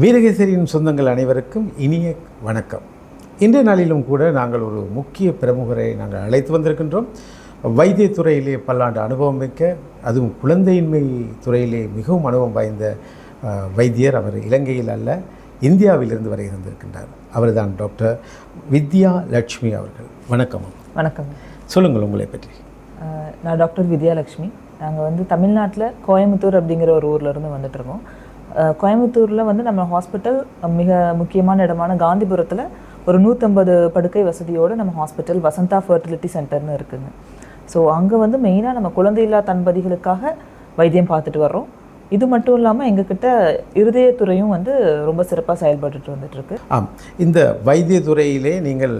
வீரகேசரியின் சொந்தங்கள் அனைவருக்கும் இனிய வணக்கம். இன்றைய நாளிலும் கூட நாங்கள் ஒரு முக்கிய பிரமுகரை நாங்கள் அழைத்து வந்திருக்கின்றோம். வைத்தியத்துறையிலே பல்லாண்டு அனுபவம் மிக்க அதுவும் குழந்தையின்மை துறையிலே மிகவும் அனுபவம் வாய்ந்த வைத்தியர். அவர் இலங்கையில் அல்ல இந்தியாவிலிருந்து வரை இருந்திருக்கின்றார். அவர்தான் டாக்டர் வித்யா லட்சுமி அவர்கள். வணக்கம். வணக்கம். சொல்லுங்கள் உங்களை பற்றி. நான் டாக்டர் வித்யாலட்சுமி நாங்கள் வந்து தமிழ்நாட்டில் கோயம்புத்தூர் அப்படிங்கிற ஒரு ஊர்ல இருந்து வந்துட்டு இருக்கோம். அஹ் கோயம்புத்தூரில் வந்து நம்ம ஹாஸ்பிட்டல் மிக முக்கியமான இடமான காந்திபுரத்தில் ஒரு நூற்றம்பது படுக்கை வசதியோடு நம்ம ஹாஸ்பிட்டல் வசந்தா ஃபர்டிலிட்டி சென்டர்னு இருக்குங்க. ஸோ அங்கே வந்து மெயினாக நம்ம குழந்தையில்லா தன்பதிகளுக்காக வைத்தியம் பார்த்துட்டு வர்றோம். இது மட்டும் இல்லாமல் எங்ககிட்ட இருதயத்துறையும் வந்து ரொம்ப சிறப்பாக செயல்பட்டுட்டு வந்துட்டு இருக்கு ஆம். இந்த வைத்தியத்துறையிலே நீங்கள்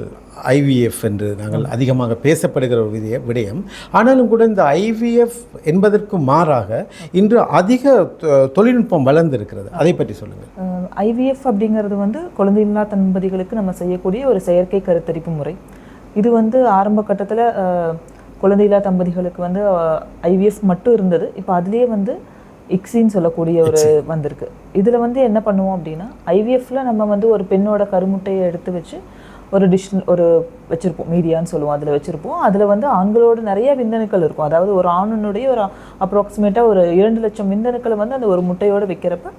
ஐவிஎஃப் என்று நாங்கள் அதிகமாக பேசப்படுகிற ஒரு விதிய விடயம். ஆனாலும் கூட இந்த ஐவிஎஃப் என்பதற்கு மாறாக இன்று அதிக தொழில்நுட்பம் வளர்ந்திருக்கிறது. அதை பற்றி சொல்லுங்கள். ஐவிஎஃப் அப்படிங்கிறது வந்து குழந்தையில்லா தம்பதிகளுக்கு நம்ம செய்யக்கூடிய ஒரு செயற்கை கருத்தரிப்பு முறை. இது வந்து ஆரம்ப கட்டத்தில் குழந்தையில்லா தம்பதிகளுக்கு வந்து ஐவிஎஃப் மட்டும் இருந்தது. இப்போ அதுலேயே வந்து இக்ஸின்னு சொல்லக்கூடிய ஒரு வந்திருக்கு. இதில் வந்து என்ன பண்ணுவோம் அப்படின்னா ஐவிஎஃப்ல நம்ம வந்து ஒரு பெண்ணோட கருமுட்டையை எடுத்து வச்சு ஒரு டிஷ் ஒரு வச்சுருப்போம். மீடியான்னு சொல்லுவோம் அதில் வச்சுருப்போம். அதில் வந்து ஆண்களோட நிறைய விந்தணுக்கள் இருக்கும். அதாவது ஒரு ஆணுனுடைய ஒரு அப்ராக்சிமேட்டாக ஒரு இரண்டு லட்சம் விந்தணுக்களை வந்து அந்த ஒரு முட்டையோடு வைக்கிறப்ப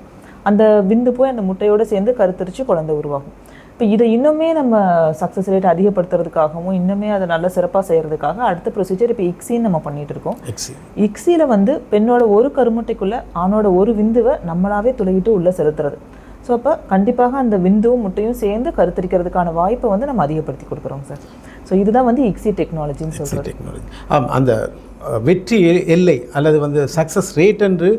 அந்த விந்து போய் அந்த முட்டையோடு சேர்ந்து கருத்தரித்து குழந்தை உருவாகும். இப்போ இதை இன்னுமே நம்ம சக்ஸஸ் ரேட் அதிகப்படுத்துறதுக்காகவும் இன்னுமே அதை நல்ல சிறப்பாக செய்கிறதுக்காக அடுத்த ப்ரொசீஜர் இப்போ இக்ஸின்னு நம்ம பண்ணிட்டு இருக்கோம். இக்ஸியில் வந்து பெண்ணோட ஒரு கருமுட்டைக்குள்ள ஆணோட ஒரு விந்துவை நம்மளாவே துளையிட்டு உள்ளே செலுத்துறது. ஸோ அப்போ கண்டிப்பாக அந்த விந்துவும் முட்டையும் சேர்ந்து கருத்தரிக்கிறதுக்கான வாய்ப்பை வந்து நம்ம அதிகப்படுத்தி கொடுக்குறோம் சார். ஸோ இதுதான் வந்து இக்ஸி டெக்னாலஜின்னு சொல்கிறது டெக்னாலஜி ஆம் அந்த வெற்றி எல்லை அல்லது வந்து சக்ஸஸ் ரேட் என்று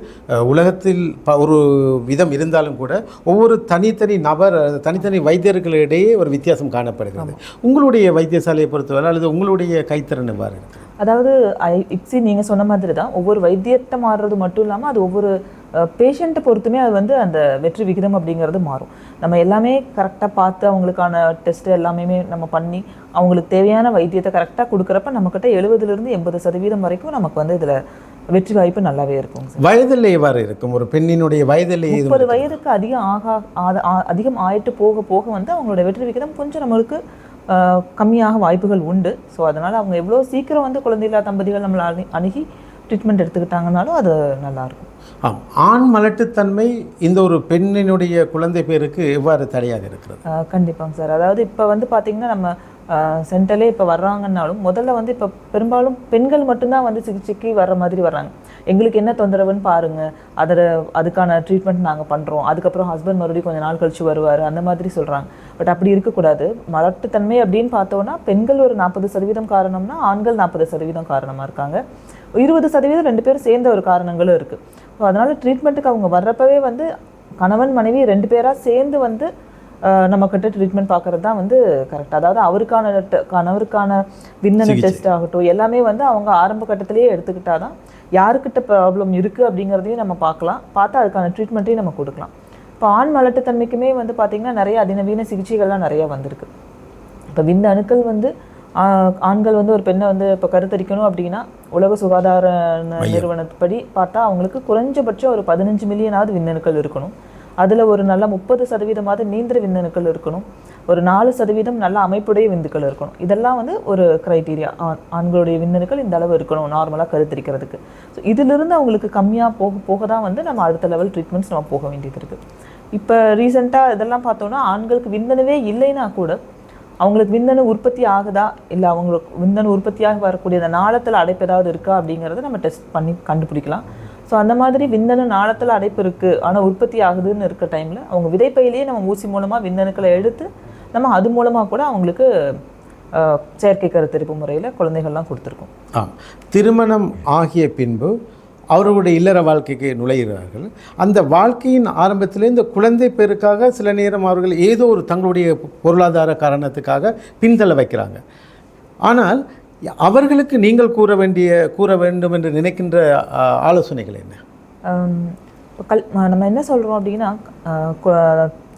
உலகத்தில் ஒரு விதம் இருந்தாலும் கூட ஒவ்வொரு தனித்தனி நபர் தனித்தனி வைத்தியர்களிடையே ஒரு வித்தியாசம் காணப்படுகிறது. உங்களுடைய வைத்தியசாலையை பொறுத்தவரை அல்லது உங்களுடைய கைத்திறன் எவ்வாறு அதாவது இப்சி நீங்கள் சொன்ன மாதிரி தான் ஒவ்வொரு வைத்தியத்தை மாறுறது மட்டும் இல்லாமல் அது ஒவ்வொரு பேஷண்ட்டை பொறுத்துமே அது வந்து அந்த வெற்றி விகிதம் அப்படிங்கிறது மாறும். நம்ம எல்லாமே கரெக்டாக பார்த்து அவங்களுக்கான டெஸ்ட் எல்லாமே நம்ம பண்ணி அவங்களுக்கு தேவையான வைத்தியத்தை கரெக்டாக கொடுக்குறப்ப நம்மக்கிட்ட எழுபதுலேருந்து எண்பது சதவீதம் வரைக்கும் நமக்கு வந்து இதில் வெற்றி வாய்ப்பு நல்லாவே இருக்கும் வயதில்லை எவ்வாறு இருக்கும். ஒரு பெண்ணினுடைய வயதில்லை இது முப்பது வயதுக்கு அதிகம் ஆகா அதிகம் ஆயிட்டு போக போக வந்து அவங்களோட வெற்றி விகிதம் கொஞ்சம் நம்மளுக்கு கம்மியாக வாய்ப்புகள் உண்டு. ஸோ அதனால் அவங்க எவ்வளோ சீக்கிரம் வந்து குழந்தையில்லா தம்பதிகள் நம்மளை அணு அணுகி ட்ரீட்மெண்ட் எடுத்துக்கிட்டாங்கனாலும் அது நல்லாயிருக்கும் ஆண் மலட்டுத்தன்மை இந்த ஒரு பெண்ணினுடைய குழந்தை பேருக்கு எவ்வாறு தடையாக இருக்கிறது? கண்டிப்பாங்க சார். அதாவது இப்போ வந்து பார்த்தீங்கன்னா நம்ம சென்டர்லே இப்போ வர்றாங்கன்னாலும் முதல்ல வந்து இப்போ பெரும்பாலும் பெண்கள் மட்டும்தான் வந்து சிகிச்சைக்கு வர்ற மாதிரி வர்றாங்க. எங்களுக்கு என்ன தொந்தரவுன்னு பாருங்க. அதில் அதுக்கான ட்ரீட்மெண்ட் நாங்கள் பண்ணுறோம் அதுக்கப்புறம் ஹஸ்பண்ட் மறுபடியும் கொஞ்சம் நாள் கழிச்சு வருவார். அந்த மாதிரி சொல்கிறாங்க பட் அப்படி இருக்கக்கூடாது. மலட்டுத்தன்மை அப்படின்னு பார்த்தோன்னா பெண்கள் ஒரு நாற்பது சதவீதம் காரணம்னா ஆண்கள் நாற்பது சதவீதம் காரணமாக இருக்காங்க. இருபது சதவீதம் ரெண்டு பேரும் சேர்ந்த ஒரு காரணங்களும் இருக்குது ஸோ அதனால் ட்ரீட்மெண்ட்டுக்கு அவங்க வர்றப்பவே வந்து கணவன் மனைவி ரெண்டு பேராக சேர்ந்து வந்து ஆஹ் நம்ம கிட்ட ட்ரீட்மெண்ட் பார்க்கறது தான் வந்து கரெக்ட் அதாவது அவருக்கான கணவருக்கான விண்ணன டெஸ்ட் ஆகட்டும் எல்லாமே வந்து அவங்க ஆரம்ப கட்டத்திலேயே எடுத்துக்கிட்டா தான் யாருக்கிட்ட ப்ராப்ளம் இருக்குது அப்படிங்கிறதையும் நம்ம பார்க்கலாம். பார்த்து அதுக்கான ட்ரீட்மெண்ட்டையும் நம்ம கொடுக்கலாம். இப்போ ஆண் மலட்டுத்தன்மைக்குமே வந்து பார்த்திங்கன்னா நிறைய அதிநவீன சிகிச்சைகள்லாம் நிறைய வந்திருக்கு. இப்போ விந்த அணுக்கள் வந்து ஆண்கள் வந்து ஒரு பெண்ணை வந்து இப்போ கருத்தரிக்கணும் அப்படின்னா உலக சுகாதார நிறுவனத்துப்படி பார்த்தா அவங்களுக்கு குறைஞ்சபட்சம் ஒரு பதினஞ்சு மில்லியனாவது விந்தணுக்கள் இருக்கணும். அதில் ஒரு நல்ல முப்பது சதவீதமாவது நீந்திர விந்தணுக்கள் இருக்கணும். ஒரு நாலு சதவீதம் நல்ல அமைப்புடைய விந்துக்கள் இருக்கணும். இதெல்லாம் வந்து ஒரு க்ரைட்டீரியா ஆண்களுடைய விந்தணுக்கள் இந்த அளவு இருக்கணும் நார்மலாக கருத்தரிக்கிறதுக்கு. ஸோ இதிலிருந்து அவங்களுக்கு கம்மியாக போக போக தான் வந்து நம்ம அடுத்த லெவல் ட்ரீட்மெண்ட்ஸ் நம்ம போக வேண்டியது இருக்குது இப்போ ரீசெண்டாக இதெல்லாம் பார்த்தோம்னா ஆண்களுக்கு விந்தணுவே இல்லைன்னா கூட அவங்களுக்கு விந்தணு உற்பத்தி ஆகுதா? இல்லை அவங்களுக்கு விந்தணு உற்பத்தியாக வரக்கூடிய அந்த நாளத்தில் அடைப்பு ஏதாவது இருக்கா அப்படிங்கிறத நம்ம டெஸ்ட் பண்ணி கண்டுபிடிக்கலாம். ஸோ அந்த மாதிரி விந்தணு நாளத்தில் அடைப்பு இருக்குது ஆனால் உற்பத்தி ஆகுதுன்னு இருக்க டைமில் அவங்க விதைப்பையிலேயே நம்ம ஊசி மூலமாக விந்தணுக்களை எடுத்து நம்ம அது மூலமாக கூட அவங்களுக்கு செயற்கை கருத்தரிப்பு முறையில் குழந்தைகள்லாம் கொடுத்துருக்கோம். திருமணம் ஆகிய பின்பு அவர்களுடைய இல்லற வாழ்க்கைக்கு நுழைகிறார்கள். அந்த வாழ்க்கையின் ஆரம்பத்திலே இந்த குழந்தை பேருக்காக சில நேரம் அவர்கள் ஏதோ ஒரு தங்களுடைய பொருளாதார காரணத்துக்காக பின்தள்ள வைக்கிறாங்க. ஆனால் அவர்களுக்கு நீங்கள் கூற வேண்டிய கூற வேண்டும் என்று நினைக்கின்ற ஆலோசனைகள் என்ன? கல் நம்ம என்ன சொல்கிறோம் அப்படின்னா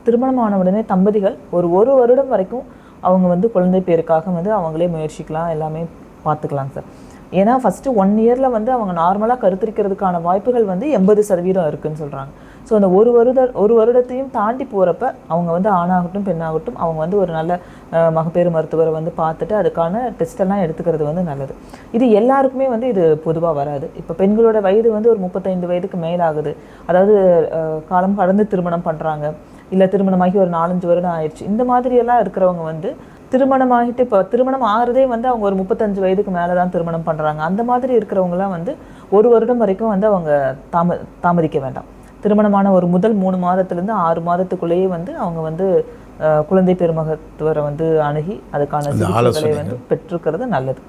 திருமணமான உடனே தம்பதிகள் ஒரு ஒரு வருடம் வரைக்கும் அவங்க வந்து குழந்தை பேருக்காக வந்து அவங்களே முயற்சிக்கலாம் எல்லாமே பார்த்துக்கலாம் சார். ஏன்னா ஃபஸ்ட்டு ஒன் இயரில் வந்து அவங்க நார்மலாக கருத்திருக்கிறதுக்கான வாய்ப்புகள் வந்து எண்பது சதவீதம் இருக்குன்னு சொல்கிறாங்க ஸோ அந்த ஒரு வருட ஒரு வருடத்தையும் தாண்டி போகிறப்ப அவங்க வந்து ஆணாகட்டும் பெண்ணாகட்டும் அவங்க வந்து ஒரு நல்ல மகப்பேறு மருத்துவரை வந்து பார்த்துட்டு அதுக்கான டெஸ்ட்டெல்லாம் எடுத்துக்கிறது வந்து நல்லது. இது எல்லாருக்குமே வந்து இது பொதுவாக வராது. இப்போ பெண்களோட வயது வந்து ஒரு முப்பத்தைந்து வயதுக்கு மேலாகுது. அதாவது காலம் கடந்து திருமணம் பண்ணுறாங்க இல்லை திருமணமாகி ஒரு நாலஞ்சு வருடம் ஆயிடுச்சு. இந்த மாதிரியெல்லாம் இருக்கிறவங்க வந்து திருமணமாகிட்டு இப்போ திருமணம் ஆகிறதே வந்து அவங்க ஒரு முப்பத்தஞ்சு வயதுக்கு மேலே தான் திருமணம் பண்ணுறாங்க அந்த மாதிரி இருக்கிறவங்கலாம் வந்து ஒரு வருடம் வரைக்கும் வந்து அவங்க தாம தாமதிக்க வேண்டாம். திருமணமான ஒரு முதல் மூணு மாதத்துலேருந்து ஆறு மாதத்துக்குள்ளேயே வந்து அவங்க வந்து குழந்தை பெருமகத்துவரை வந்து அணுகி அதுக்கான சிகிச்சைகளை. வந்து பெற்றுக்கிறது நல்லது.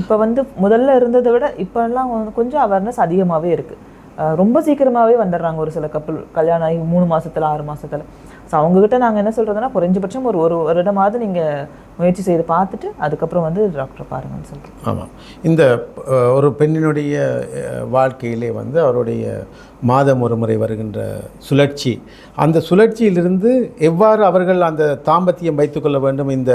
இப்போ வந்து முதல்ல இருந்ததை விட இப்போல்லாம் கொஞ்சம் அவேர்னஸ் அதிகமாகவே இருக்குது ரொம்ப சீக்கிரமாகவே வந்துடுறாங்க ஒரு சில கப்பல் கல்யாணம் ஆகி மூணு மாசத்துல ஆறு மாசத்துல. ஸோ அவங்ககிட்ட நாங்கள் என்ன சொல்கிறதுனா குறைஞ்சபட்சம் ஒரு ஒரு வருடமாவது நீங்கள் முயற்சி செய்து பார்த்துட்டு அதுக்கப்புறம் வந்து டாக்டர் பாருங்கன்னு சொல்கிறோம் ஆமாம் இந்த ஒரு பெண்ணினுடைய வாழ்க்கையிலே வந்து அவருடைய மாதம் ஒரு முறை வருகின்ற சுழற்சி. அந்த சுழற்சியிலிருந்து எவ்வாறு அவர்கள் அந்த தாம்பத்தியம் வைத்துக்கொள்ள வேண்டும் இந்த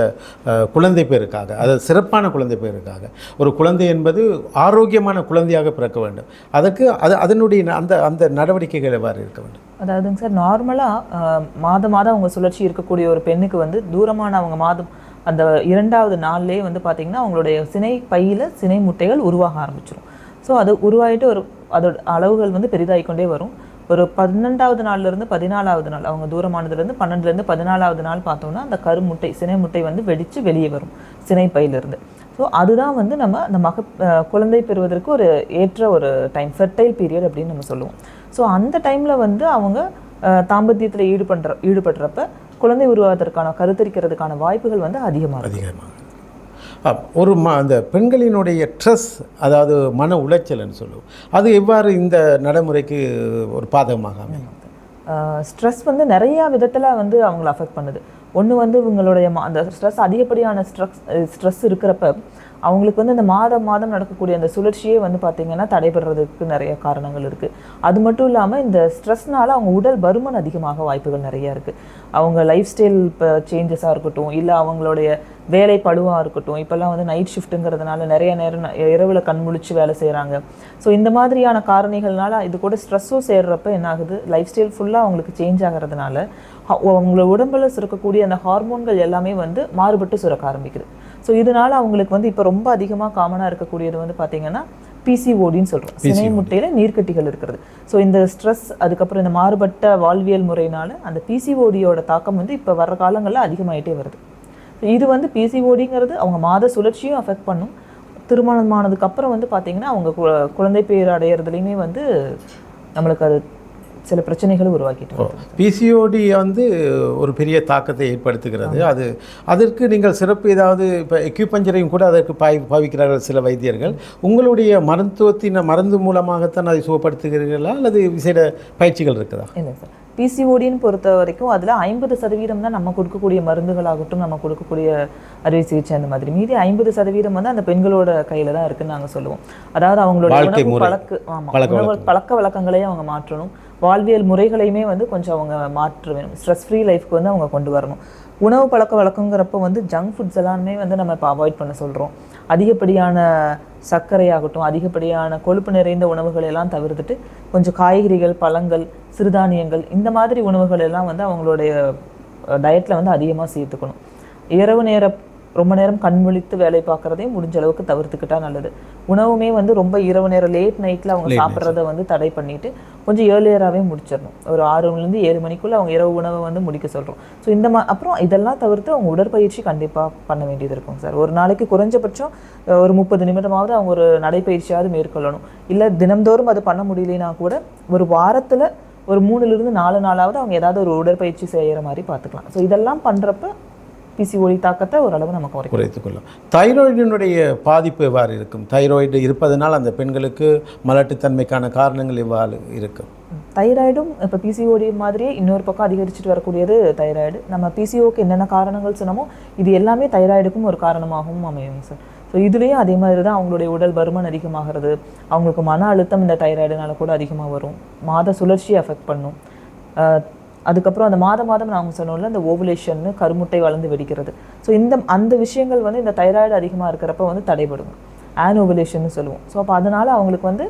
குழந்தை பேருக்காக? அது சிறப்பான குழந்தை பேருக்காக. ஒரு குழந்தை என்பது ஆரோக்கியமான குழந்தையாக பிறக்க வேண்டும். அதற்கு அது அதனுடைய அந்த அந்த நடவடிக்கைகள் எவ்வாறு இருக்க வேண்டும்? அதாவதுங்க சார் நார்மலாக மாதம் மாதம் அவங்க சுழற்சி இருக்கக்கூடிய ஒரு பெண்ணுக்கு வந்து தூரமான அவங்க மாதம் அந்த இரண்டாவது நாள்லேயே வந்து பார்த்திங்கன்னா அவங்களுடைய சினை பையில் சினை முட்டைகள் உருவாக ஆரம்பிச்சிடும் ஸோ அது உருவாகிட்டு ஒரு அதோட அளவுகள் வந்து பெரிதாகிக்கொண்டே வரும். ஒரு பன்னெண்டாவது நாள்லேருந்து பதினாலாவது நாள் அவங்க தூரமானதுலேருந்து பன்னெண்டுலேருந்து பதினாலாவது நாள் பார்த்தோம்னா அந்த கருமுட்டை சினை முட்டை வந்து வெடித்து வெளியே வரும் சினை பையிலிருந்து ஸோ அதுதான் வந்து நம்ம அந்த மக குழந்தை பெறுவதற்கு ஒரு ஏற்ற ஒரு டைம் ஃபெர்டைல் பீரியட் அப்படின்னு நம்ம சொல்லுவோம். ஸோ அந்த டைமில் வந்து அவங்க தாம்பத்தியத்தில் ஈடுபடுற ஈடுபடுறப்ப குழந்தை உருவாவதற்கான கருத்தரிக்கிறதுக்கான வாய்ப்புகள் வந்து அதிகமாக அதிகமாக ஒரு ம அந்த பெண்களினுடைய ட்ரெஸ் அதாவது மன உளைச்சல்னு சொல்லுவோம். அது எவ்வாறு இந்த நடைமுறைக்கு ஒரு பாதகமாக அமையும்? ஸ்ட்ரெஸ் வந்து நிறையா விதத்தில் வந்து அவங்கள அஃபெக்ட் பண்ணுது. ஒன்று வந்து இவங்களுடைய அந்த ஸ்ட்ரெஸ் அதிகப்படியான ஸ்ட்ரெஸ் ஸ்ட்ரெஸ் இருக்கிறப்ப அவங்களுக்கு வந்து இந்த மாதம் மாதம் நடக்கக்கூடிய அந்த சுழற்சியே வந்து பார்த்திங்கன்னா தடைபடுறதுக்கு நிறைய காரணங்கள் இருக்குது அது மட்டும் இல்லாமல் இந்த ஸ்ட்ரெஸ்னால அவங்க உடல் பருமன் அதிகமாக வாய்ப்புகள் நிறையா இருக்குது அவங்க லைஃப் ஸ்டைல் இப்போ சேஞ்சஸாக இருக்கட்டும் இல்லை அவங்களுடைய வேலை பழுவாக இருக்கட்டும் இப்போல்லாம் வந்து நைட் ஷிஃப்ட்டுங்கிறதுனால நிறைய நேரம் இரவுல கண் முழிச்சு வேலை செய்கிறாங்க ஸோ இந்த மாதிரியான காரணிகள்னால இது கூட ஸ்ட்ரெஸ்ஸும் சேர்றப்ப என்ன ஆகுது? லைஃப் ஸ்டைல் ஃபுல்லாக அவங்களுக்கு சேஞ்ச் ஆகிறதுனால அவங்களோட உடம்புல சுரக்கக்கூடிய அந்த ஹார்மோன்கள் எல்லாமே வந்து மாறுபட்டு சுரக்க ஆரம்பிக்குது. ஸோ இதனால அவங்களுக்கு வந்து இப்போ ரொம்ப அதிகமாக காமனாக இருக்கக்கூடியது வந்து பார்த்தீங்கன்னா பிசிஓடின்னு சொல்கிறோம் சினை முட்டையில் நீர்க்கட்டிகள் இருக்கிறது. ஸோ இந்த ஸ்ட்ரெஸ் அதுக்கப்புறம் இந்த மாறுபட்ட வாழ்வியல் முறையினால அந்த பிசிஓடியோட தாக்கம் வந்து இப்போ வர்ற காலங்களில் அதிகமாயிட்டே வருது. இது வந்து பிசிஓடிங்கிறது அவங்க மாத சுழற்சியும் அஃபெக்ட் பண்ணும். திருமணமானதுக்கு அப்புறம் வந்து பார்த்தீங்கன்னா அவங்க குழந்தை பேர் அடையிறதுலையுமே வந்து நம்மளுக்கு அது சில பிரச்சனைகளை உருவாக்கிட்டு. பிசிஓடி வந்து ஒரு பெரிய தாக்கத்தை ஏற்படுத்துகிறது. அது அதற்கு நீங்கள் சிறப்பு ஏதாவது இப்போ எக்யூபஞ்சரையும் கூட அதற்கு பாய் பாவிக்கிறார்கள் சில வைத்தியர்கள். உங்களுடைய மருத்துவத்தின் மருந்து மூலமாகத்தான் அதை சுகப்படுத்துகிறீர்களா? அல்லது விசேட பயிற்சிகள் இருக்குதா? இல்லை சார். பிசிஓடின்னு பொறுத்த வரைக்கும் அதில் ஐம்பது சதவீதம் தான் நம்ம கொடுக்கக்கூடிய மருந்துகளாகட்டும் நம்ம கொடுக்கக்கூடிய அறுவை சிகிச்சை அந்த மாதிரி. மீதி ஐம்பது சதவீதம் வந்து அந்த பெண்களோட கையில தான் இருக்குன்னு நாங்கள் சொல்லுவோம். அதாவது அவங்களோட உணவு. பழக்க ஆமாம் பழக்க வழக்கங்களையும் அவங்க மாற்றணும். வாழ்வியல் முறைகளையுமே வந்து கொஞ்சம் அவங்க மாற்ற வேணும் ஸ்ட்ரெஸ் ஃப்ரீ லைஃப்க்கு வந்து அவங்க கொண்டு வரணும். உணவு பழக்க வழக்கங்கிறப்ப வந்து ஜங்க் ஃபுட்ஸ் எல்லாமே வந்து நம்ம இப்போ அவாய்ட் பண்ண சொல்கிறோம் அதிகப்படியான சர்க்கரை ஆகட்டும் அதிகப்படியான கொழுப்பு நிறைந்த உணவுகள் எல்லாம் தவிர்த்துட்டு கொஞ்சம் காய்கறிகள் பழங்கள் சிறுதானியங்கள் இந்த மாதிரி உணவுகள் எல்லாம் வந்து அவங்களுடைய டயட்டில் வந்து அதிகமாக சேர்த்துக்கணும். இரவு நேர ரொம்ப நேரம் கண் விழித்து வேலை பார்க்குறதையும் முடிஞ்ச அளவுக்கு தவிர்த்துக்கிட்டா நல்லது. உணவுமே வந்து ரொம்ப இரவு நேரம் லேட் நைட்டில் அவங்க சாப்பிட்றத வந்து தடை பண்ணிட்டு கொஞ்சம் ஏர்லியராகவே முடிச்சிடணும். ஒரு ஆறு மணிலேருந்து ஏழு மணிக்குள்ளே அவங்க இரவு உணவை வந்து முடிக்க சொல்கிறோம் ஸோ இந்த மா அப்புறம் இதெல்லாம் தவிர்த்து அவங்க உடற்பயிற்சி கண்டிப்பாக பண்ண வேண்டியது இருக்கும் சார் ஒரு நாளைக்கு குறைஞ்சபட்சம் ஒரு முப்பது நிமிடமாவது அவங்க ஒரு நடைப்பயிற்சியாவது மேற்கொள்ளணும். இல்லை தினம்தோறும் அது பண்ண முடியலைன்னா கூட ஒரு வாரத்தில் ஒரு மூணுலேருந்து நாலு நாளாவது அவங்க ஏதாவது ஒரு உடற்பயிற்சி செய்கிற மாதிரி பார்த்துக்கலாம். ஸோ இதெல்லாம் பண்ணுறப்ப பிசிஓடி தாக்கத்தை ஓரளவு நம்ம குறைக்கலாம் குறைத்துக்கொள்ளும் தைராய்டினுடைய பாதிப்பு எவ்வாறு இருக்கும்? தைராய்டு இருப்பதனால் அந்த பெண்களுக்கு மலட்டுத்தன்மைக்கான காரணங்கள் எவ்வாறு இருக்கும்? தைராய்டும் இப்போ பிசிஓடி மாதிரியே இன்னொரு பக்கம் அதிகரிச்சுட்டு வரக்கூடியது தைராய்டு. நம்ம பிசிஓக்கு என்னென்ன காரணங்கள் சொன்னமோ இது எல்லாமே தைராய்டுக்கும் ஒரு காரணமாகவும் அமையும் சார் ஸோ இதுலேயும் அதே மாதிரி தான் அவங்களுடைய உடல் பருமன் அதிகமாகிறது. அவங்களுக்கு மன அழுத்தம் இந்த தைராய்டுனால கூட அதிகமாக வரும். மாத சுழற்சியை அஃபெக்ட் பண்ணும். அதுக்கப்புறம் அந்த மாத மாதம் நாங்கள் சொன்னோம்ல இந்த ஓவுலேஷன்னு கருமுட்டை வளர்ந்து வெடிக்கிறது. ஸோ இந்த அந்த விஷயங்கள் வந்து இந்த தைராய்டு அதிகமாக இருக்கிறப்ப வந்து தடைபடும் ஆன் ஓவுலேஷன் சொல்லுவோம். ஸோ அப்போ அதனால் அவங்களுக்கு வந்து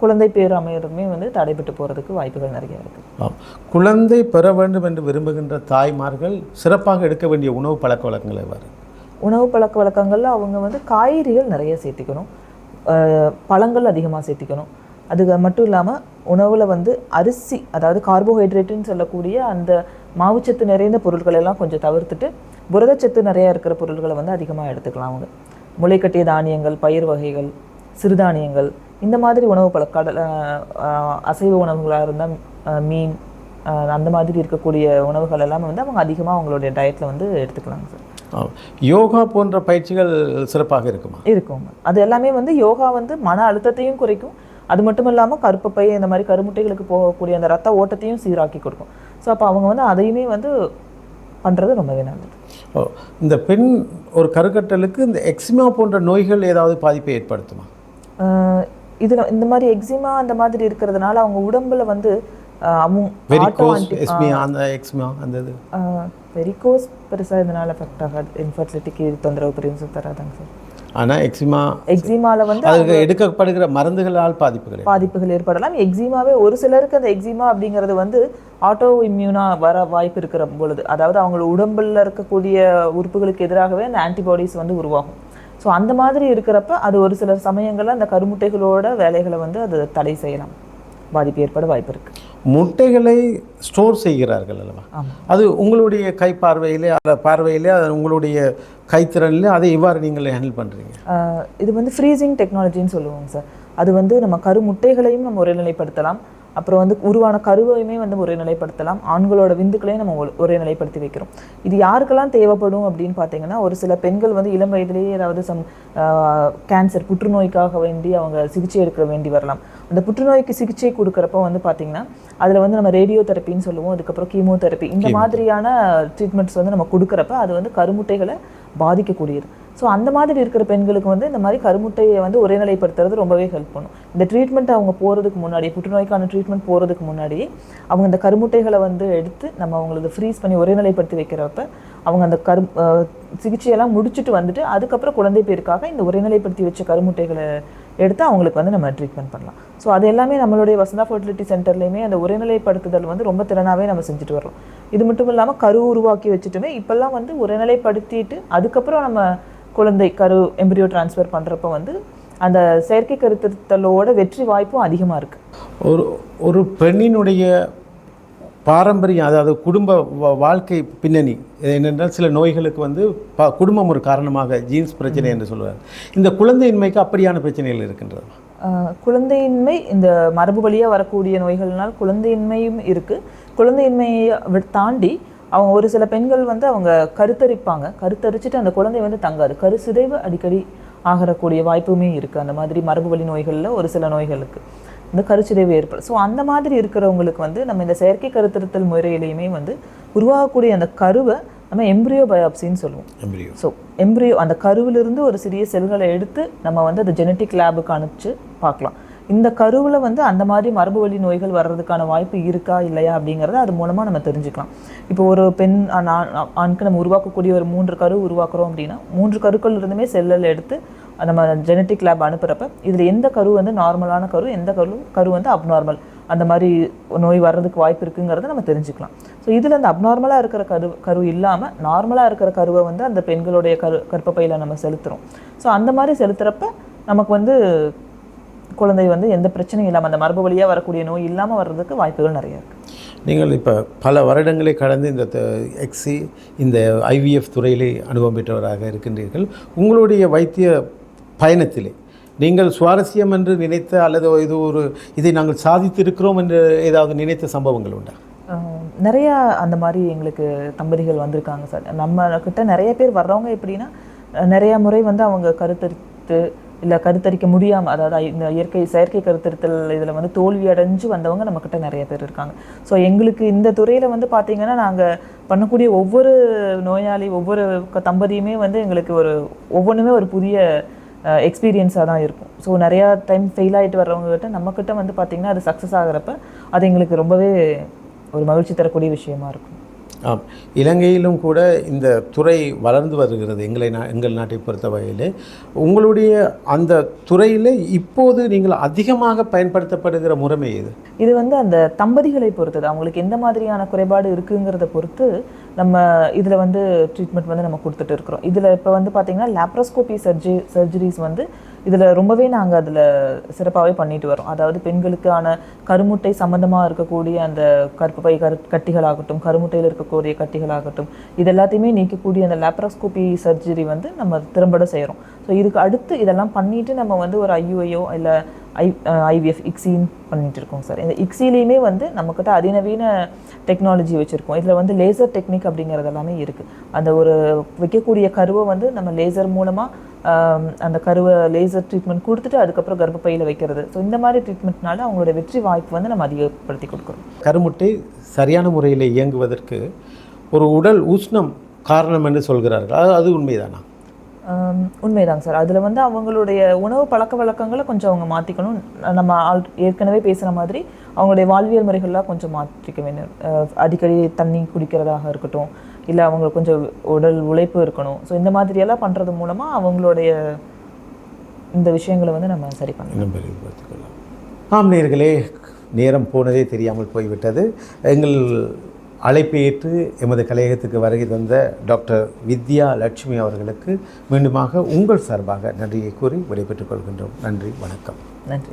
குழந்தை பேர் அமையறதுமே வந்து தடைபட்டு போகிறதுக்கு வாய்ப்புகள் நிறைய இருக்குது. குழந்தை பெற வேண்டும் என்று விரும்புகின்ற தாய்மார்கள் சிறப்பாக எடுக்க வேண்டிய உணவு பழக்க வழக்கங்களை எவ்வாறு? உணவு பழக்க வழக்கங்கள்ல அவங்க வந்து காய்கறிகள் நிறைய சேர்த்திக்கணும். பழங்கள் அதிகமாக சேர்த்திக்கணும். அது மட்டும் இல்லாமல் உணவில் வந்து அரிசி அதாவது கார்போஹைட்ரேட்டுன்னு சொல்லக்கூடிய அந்த மாவுச்சத்து நிறைந்த பொருட்கள் எல்லாம் கொஞ்சம் தவிர்த்துட்டு புரதச்சத்து நிறைய இருக்கிற பொருட்களை வந்து அதிகமாக எடுத்துக்கலாம் அவங்க. முளைக்கட்டிய தானியங்கள் பயிர் வகைகள் சிறுதானியங்கள் இந்த மாதிரி உணவு பழக்க கடல் அசைவ உணவுகளாக இருந்தால் மீன் அந்த மாதிரி இருக்கக்கூடிய உணவுகள் எல்லாமே வந்து அவங்க அதிகமாக அவங்களுடைய டயட்டில் வந்து எடுத்துக்கலாங்க சார். யோகா போன்ற பயிற்சிகள் சிறப்பாக இருக்குமா? இருக்கும் அது எல்லாமே வந்து யோகா வந்து மன அழுத்தத்தையும் குறைக்கும். அது மட்டும் இல்லாமல் கருப்பப்பை இந்த மாதிரி கருமுட்டைகளுக்கு போகக்கூடிய அந்த ரத்த ஓட்டத்தையும் சீராக்கி கொடுக்கும். ஸோ அப்போ அவங்க வந்து அதையுமே வந்து பண்ணுறது ரொம்பவே நல்லது. ஓ, இந்த பெண் ஒரு கருக்கட்டலுக்கு இந்த எக்ஸிமா போன்ற நோய்கள் ஏதாவது பாதிப்பை ஏற்படுத்துமா? இதுல இந்த மாதிரி எக்ஸிமா அந்த மாதிரி இருக்கிறதுனால அவங்க உடம்புல வந்து வெரிகோஸ் பெருசாக இதனால எஃபெக்ட் ஆகாது. இன்ஃபர்டிலிட்டிக்கு தொந்தரவு பெரிய தராதாங்க சார். ஆனால் எக்ஸிமா எக்ஸிமால வந்து அதுக்கு எடுக்கப்படுகிற மருந்துகளால் பாதிப்புகள். பாதிப்புகள் ஏற்படலாம். எக்ஸிமாவே ஒரு சிலருக்கு அந்த எக்ஸிமா அப்படிங்கிறது வந்து ஆட்டோ இம்யூனா வர வாய்ப்பு இருக்கிற பொழுது அதாவது அவங்க உடம்புல இருக்கக்கூடிய உறுப்புகளுக்கு எதிராகவே அந்த ஆன்டிபாடிஸ் வந்து உருவாகும். ஸோ அந்த மாதிரி இருக்கிறப்ப அது ஒரு சில சமயங்கள்ல அந்த கருமுட்டைகளோட வேலைகளை வந்து அது தடை செய்யலாம். பாதிப்பு ஏற்பட வாய்ப்பு இருக்கு. முட்டைகளை ஸ்டோர் செய்கிறார்கள் அல்லவா. அது உங்களுடைய கை பார்வையிலே பார்வையிலே அது உங்களுடைய கைத்திறனிலே அதை இவ்வாறு நீங்கள் ஹேண்டில் பண்ணுறீங்க இது வந்து ஃப்ரீசிங் டெக்னாலஜின்னு சொல்லுவோங்க சார். அது வந்து நம்ம கரு முட்டைகளையும் நம்ம ஒருநிலைப்படுத்தலாம். அப்புறம் வந்து உருவான கருவையுமே வந்து ஒருநிலைப்படுத்தலாம் ஆண்களோட விந்துக்களையும் நம்ம ஒரு- ஒருநிலைப்படுத்தி வைக்கிறோம். இது யாருக்கெல்லாம் தேவைப்படும் அப்படின்னு பார்த்தீங்கன்னா ஒரு சில பெண்கள் வந்து இளம் வயதிலேயே ஏதாவது சம் கேன்சர் புற்றுநோய்க்காக வேண்டி அவங்க சிகிச்சை எடுக்க வேண்டி வரலாம். அந்த புற்றுநோய்க்கு சிகிச்சை கொடுக்குறப்ப வந்து பார்த்தீங்கன்னா அதில் வந்து நம்ம ரேடியோ தெரப்பின்னு சொல்லுவோம் அதுக்கப்புறம் கீமோதெரப்பி. இந்த மாதிரியான ட்ரீட்மெண்ட்ஸ் வந்து நம்ம கொடுக்குறப்ப அது வந்து கருமுட்டைகளை பாதிக்கக்கூடியது. ஸோ அந்த மாதிரி இருக்கிற பெண்களுக்கு வந்து இந்த மாதிரி கருமுட்டையை வந்து ஒரேநிலைப்படுத்துறது ரொம்பவே ஹெல்ப் பண்ணும். இந்த ட்ரீட்மெண்ட் அவங்க போகிறதுக்கு முன்னாடி புற்றுநோய்க்கான ட்ரீட்மெண்ட் போகிறதுக்கு முன்னாடி அவங்க இந்த கருமுட்டைகளை வந்து எடுத்து நம்ம அவங்களுக்கு ஃப்ரீஸ் பண்ணி ஒரேநிலைப்படுத்தி வைக்கிறப்ப அவங்க அந்த கரு சிகிச்சையெல்லாம் முடிச்சுட்டு வந்துட்டு அதுக்கப்புறம் குழந்தை பேருக்காக இந்த ஒரேநிலைப்படுத்தி வச்ச கருமுட்டைகளை எடுத்து அவங்களுக்கு வந்து நம்ம ட்ரீட்மெண்ட் பண்ணலாம். ஸோ அது எல்லாமே நம்மளுடைய வசந்தா ஃபர்டிலிட்டி சென்டர்லையுமே அந்த உரைநிலைப்படுத்துதல் வந்து ரொம்ப திறனாகவே நம்ம செஞ்சுட்டு வர்றோம். இது மட்டும் இல்லாமல் கரு உருவாக்கி வச்சுட்டுமே இப்போல்லாம் வந்து உரைநிலைப்படுத்திட்டு அதுக்கப்புறம் நம்ம குழந்தை கரு எம்பிரியோ ட்ரான்ஸ்ஃபர் பண்ணுறப்ப வந்து அந்த செயற்கை கருத்திருத்தலோட வெற்றி வாய்ப்பும் அதிகமாக இருக்குது ஒரு ஒரு பெண்ணினுடைய பாரம்பரியம் அதாவது குடும்ப வாழ்க்கை பின்னணி என்னென்றால் சில நோய்களுக்கு வந்து ப குடும்பம் ஒரு காரணமாக ஜீன்ஸ் பிரச்சனை என்று சொல்வார் இந்த குழந்தையின்மைக்கு அப்படியான பிரச்சனைகள் இருக்கின்றது? குழந்தையின்மை இந்த மரபு வழியாக வரக்கூடிய நோய்கள்னால் குழந்தையின்மையும் இருக்குது குழந்தையின்மையை தாண்டி அவங்க ஒரு சில பெண்கள் வந்து அவங்க கருத்தரிப்பாங்க. கருத்தரிச்சுட்டு அந்த குழந்தை வந்து தங்காது. கருசிதைவு அடிக்கடி ஆகக்கூடிய வாய்ப்புமே இருக்குது அந்த மாதிரி மரபு வழி நோய்களில் ஒரு சில நோய்களுக்கு. இந்த கருச்சிதைவு ஏற்படும். ஸோ அந்த மாதிரி இருக்கிறவங்களுக்கு வந்து நம்ம இந்த செயற்கை கருத்திருத்தல் முறையிலையுமே வந்து உருவாகக்கூடிய அந்த கருவை நம்ம எம்ப்ரியோ பயாப்சின்னு சொல்லுவோம். எம்பிரியோ ஸோ எம்ப்ரியோ அந்த கருவிலிருந்து ஒரு சிறிய செல்களை எடுத்து நம்ம வந்து அந்த ஜெனட்டிக் லேபுக்கு அனுப்பிச்சு பார்க்கலாம். இந்த கருவில் வந்து அந்த மாதிரி மரபு வழி நோய்கள் வர்றதுக்கான வாய்ப்பு இருக்கா இல்லையா அப்படிங்கிறத அது மூலமாக நம்ம தெரிஞ்சுக்கலாம். இப்போ ஒரு பெண் ஆண்க்கு நம்ம உருவாக்கக்கூடிய ஒரு மூன்று கரு உருவாக்குறோம் அப்படின்னா மூன்று கருக்கள் இருந்துமே செல்லில் எடுத்து நம்ம ஜெனட்டிக் லேப் அனுப்புகிறப்ப இதில் எந்த கரு வந்து நார்மலான கரு எந்த கரு கரு வந்து அப்நார்மல் அந்த மாதிரி நோய் வர்றதுக்கு வாய்ப்பு இருக்குங்கிறத நம்ம தெரிஞ்சுக்கலாம். ஸோ இதில் அந்த அப்நார்மலாக இருக்கிற கரு கரு இல்லாமல் நார்மலாக இருக்கிற கருவை வந்து அந்த பெண்களுடைய கரு கற்பப்பையில் நம்ம செலுத்துகிறோம் ஸோ அந்த மாதிரி செலுத்துகிறப்ப நமக்கு வந்து குழந்தை வந்து எந்த பிரச்சனையும் இல்லாமல் அந்த மரபு வழியாக வரக்கூடிய நோய் இல்லாமல் வர்றதுக்கு வாய்ப்புகள் நிறைய இருக்குது நீங்கள் இப்போ பல வருடங்களை கடந்து இந்த எக்ஸி இந்த ஐவிஎஃப் துறையிலே அனுபவம் பெற்றவராக இருக்கின்றீர்கள். உங்களுடைய வைத்திய பயணத்திலே நீங்கள் சுவாரஸ்யம் என்று நினைத்த அல்லது இது ஒரு இதை நாங்கள் சாதித்திருக்கிறோம் என்று ஏதாவது நினைத்த சம்பவங்கள் உண்டா? நிறைய அந்த மாதிரி எங்களுக்கு தம்பதிகள் வந்திருக்காங்க சார். நம்ம கிட்ட நிறைய பேர் வர்றவங்க எப்படின்னா நிறைய முறை வந்து அவங்க கருத்தரித்து இல்லை கருத்தரிக்க முடியாமல் அதாவது இந்த இயற்கை செயற்கை கருத்திருத்தல் இதில் வந்து தோல்வி அடைஞ்சு வந்தவங்க நம்மக்கிட்ட நிறைய பேர் இருக்காங்க. ஸோ எங்களுக்கு இந்த துறையில் வந்து பார்த்தீங்கன்னா நாங்கள் பண்ணக்கூடிய ஒவ்வொரு நோயாளி ஒவ்வொரு க- தம்பதியுமே வந்து எங்களுக்கு ஒரு ஒவ்வொன்றுமே ஒரு புதிய எக்ஸ்பீரியன்ஸாக தான் இருக்கும். ஸோ நிறையா டைம் ஃபெயில் ஆகிட்டு வர்றவங்ககிட்ட நம்மக்கிட்ட வந்து பார்த்திங்கன்னா அது சக்ஸஸ் ஆகுறப்ப அது எங்களுக்கு ரொம்பவே ஒரு மகிழ்ச்சி தரக்கூடிய விஷயமா இருக்கும். ஆம். இலங்கையிலும் கூட இந்த துறை வளர்ந்து வருகிறது எங்களை நா எங்கள் நாட்டை பொறுத்தவரையில். உங்களுடைய அந்த துறையில் இப்போது நீங்கள் அதிகமாக பயன்படுத்தப்படுகிற முறைமை இது இது வந்து அந்த தம்பதிகளை பொறுத்தது. அவங்களுக்கு எந்த மாதிரியான குறைபாடு இருக்குங்கிறத பொறுத்து நம்ம இதில் வந்து ட்ரீட்மெண்ட் வந்து நம்ம கொடுத்துட்டு இருக்கிறோம். இதில் இப்போ வந்து பார்த்திங்கன்னா லேப்ரோஸ்கோபி சர்ஜி சர்ஜரிஸ் வந்து இதில் ரொம்பவே நாங்கள் அதில் சிறப்பாகவே பண்ணிட்டு வரோம். அதாவது பெண்களுக்கான கருமுட்டை சம்மந்தமாக இருக்கக்கூடிய அந்த கற்பப்பை கரு கட்டிகளாகட்டும் கருமுட்டையில் இருக்கக்கூடிய கட்டிகளாகட்டும் இது எல்லாத்தையுமே நீக்கக்கூடிய அந்த லேப்ரோஸ்கோபி சர்ஜரி வந்து நம்ம திறம்பட செய்கிறோம் ஸோ இதுக்கு அடுத்து இதெல்லாம் பண்ணிவிட்டு நம்ம வந்து ஒரு ஐயுஐயோ இல்லை ஐ ஐவிஎஃப் இக்ஸின்னு பண்ணிகிட்டு இருக்கோம் சார். இந்த இக்ஸிலையுமே வந்து நம்மக்கிட்ட அதிநவீன டெக்னாலஜி வச்சுருக்கோம். இதில் வந்து லேசர் டெக்னிக் அப்படிங்கிறது எல்லாமே இருக்குது அந்த ஒரு வைக்கக்கூடிய கருவை வந்து நம்ம லேசர் மூலமாக அந்த கருவை லேசர் ட்ரீட்மெண்ட் கொடுத்துட்டு அதுக்கப்புறம் கர்ப்பப்பையில் வைக்கிறது. ஸோ இந்த மாதிரி ட்ரீட்மெண்ட்னால அவங்களோட வெற்றி வாய்ப்பு வந்து நம்ம அதிகப்படுத்தி கொடுக்குறோம். கருமுட்டை சரியான முறையில் இயங்குவதற்கு ஒரு உடல் உஷ்ணம் காரணம் என்று சொல்கிறார்கள். அது அது உண்மைதானா? உண்மைதாங்க சார். அதில் வந்து அவங்களுடைய உணவு பழக்க வழக்கங்களை கொஞ்சம் அவங்க மாற்றிக்கணும் நம்ம ஆல் ஏற்கனவே பேசுகிற மாதிரி அவங்களுடைய வாழ்வியல் முறைகள்லாம் கொஞ்சம் மாற்றிக்க வேண்டும். அடிக்கடி தண்ணி குடிக்கிறதாக இருக்கட்டும் இல்லை அவங்களுக்கு கொஞ்சம் உடல் உழைப்பு இருக்கணும். ஸோ இந்த மாதிரியெல்லாம் பண்ணுறது மூலமாக அவங்களுடைய இந்த விஷயங்களை வந்து நம்ம சரி பண்ணலாம். ஆம் நேர்களே நேரம் போனதே தெரியாமல் போய்விட்டது. எங்கள் அழைப்பை ஏற்று எமது கலையகத்துக்கு வருகை தந்த டாக்டர் வித்யா லட்சுமி அவர்களுக்கு மீண்டுமாக உங்கள் சார்பாக நன்றியை கூறி விடைபெற்றுக் கொள்கின்றோம். நன்றி வணக்கம். நன்றி.